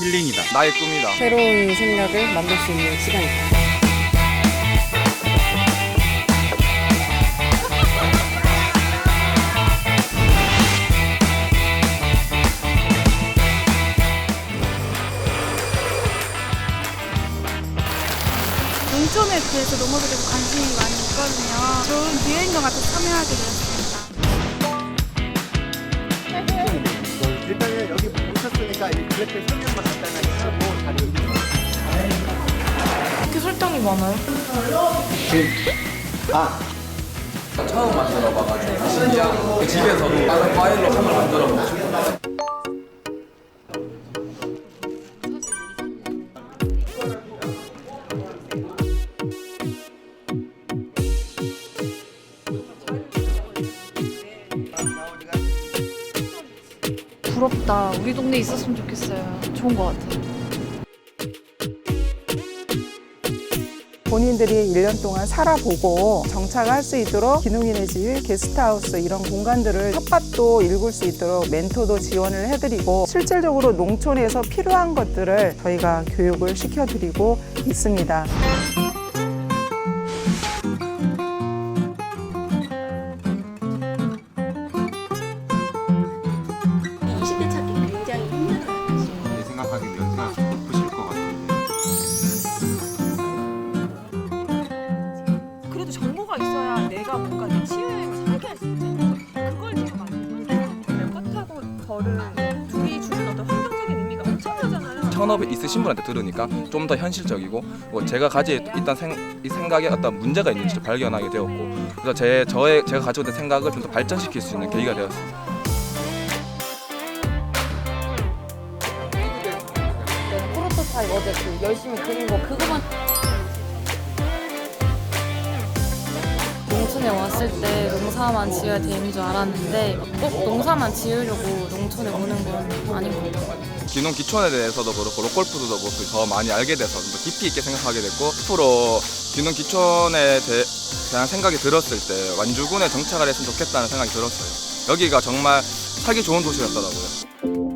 힐링이다. 나의 꿈이다. 새로운 생각을 만들 수 있는 시간이다. 농촌에 대해서 농업에 대해서 관심이 많이 있거든요. 좋은 기회인 것 같아서 참여하게 되었습니다. 일단은 여기 오셨으니까 이 블랙백 설명만 간단하게 하고 자리 옮기세요. 이렇게 설탕이 많아요? 아, 처음 만들어 봐가지고 신기하고 집에서도 다른 과일로 한번 만들어 보고 싶어. 부럽다. 우리 동네에 있었으면 좋겠어요. 좋은 것 같아요. 본인들이 1년 동안 살아보고 정착할 수 있도록 기농인의 집, 게스트하우스 이런 공간들을 텃밭도 읽을 수 있도록 멘토도 지원을 해드리고 실질적으로 농촌에서 필요한 것들을 저희가 교육을 시켜드리고 있습니다. 현업에 있으신 분한테 들으니까 좀 더 현실적이고 뭐 제가 가지고 있던 생, 이 생각에 어떤 문제가 있는지 발견하게 되었고 그래서 제 저의 제가 가지고 있던 생각을 좀 더 발전시킬 수 있는 계기가 되었습니다. 어제 그 열심히 그린 거 그거만 농촌에 왔을 때 농사만 지어야 되는 줄 알았는데 꼭 농사만 지으려고 농촌에 오는 건 아닌 것 같아요. 기농 기촌에 대해서도 그렇고 록골프도 그렇고 더 많이 알게 돼서 좀 더 깊이 있게 생각하게 됐고 앞으로 기농 기촌에 대, 대한 생각이 들었을 때 완주군에 정착을 했으면 좋겠다는 생각이 들었어요. 여기가 정말 살기 좋은 도시였더라고요.